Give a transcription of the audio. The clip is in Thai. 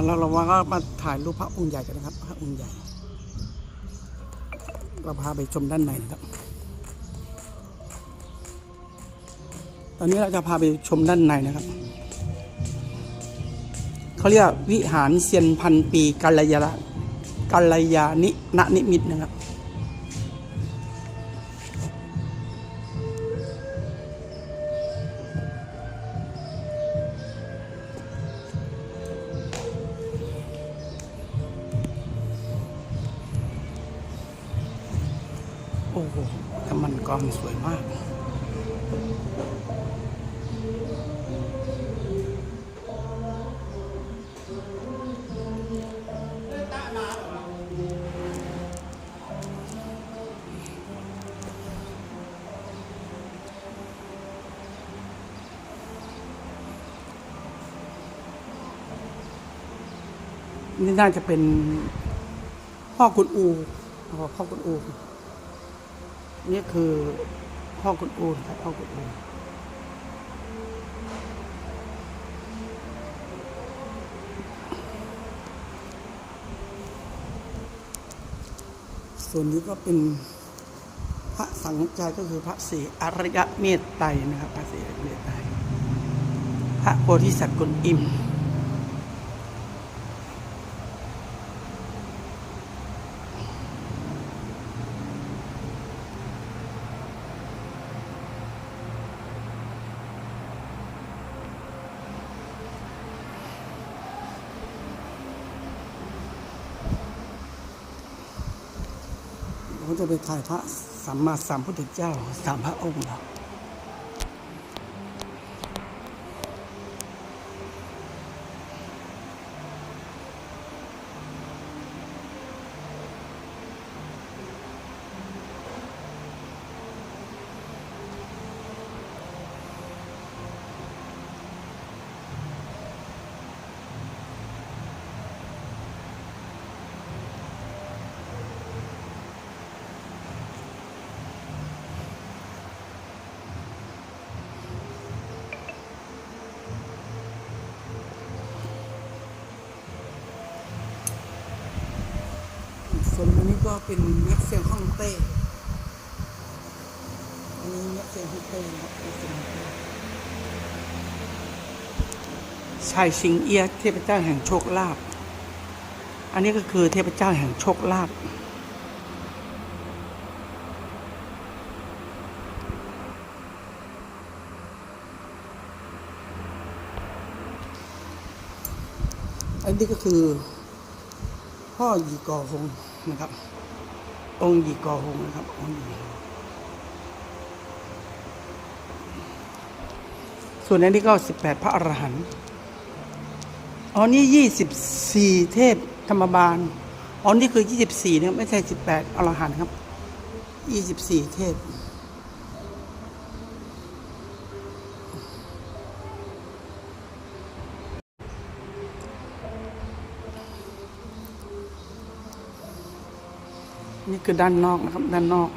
ะแล้วเราว่าก็มาถ่ายรูปพระองค์ใหญ่กันนะครับ พระองค์ใหญ่ เราพาไปชมด้านในนะครับ ตอนนี้เราจะพาไปชมด้านในนะครับ เขาเรียกวิหารเซียนพันปีกัลยากัลยาณิณนิมิตนะครับ โอ้น้ำมันกรสวยมากนี่น่าจะเป็นพ่อคุณอูอ๋อพ่อคุณอู นี่คือพ่อคุณอูนะครับพ่อคุณอูส่วนนี้ก็เป็นพระสังฆจายก็คือพระศรีอริยเมตไตรนะครับพระศรีอริยเมตไตรพระโพธิสัตว์กุลอิม เราจะไปถ่ายพระสัมมาสัมพุทธเจ้าสามพระองค์ ส่วนอันนี้ก็เป็นเม็ดเซียงฮ่องเต้อันนี้เม็ดเซียงฮ่องเต้นะครับชายชิงเอียเทพเจ้าแห่งโชคลาภ อันนี้ก็คือเทพเจ้าแห่งโชคลาภอันนี้ก็คือพ่อหยีกอหง นะครับ องค์หยีกอหงนะครับ องค์หยีส่วนอันนี้ก็สิบแปดพระอรหันต์อ๋อนี่ยี่สิบสี่เทพธรรมบาลอ๋อนี่คือยี่สิบสี่นะไม่ใช่สิบแปดอรหันต์ครับยี่สิบสี่เทพ นี่คือด้านนอกนะครับ ด้านนอก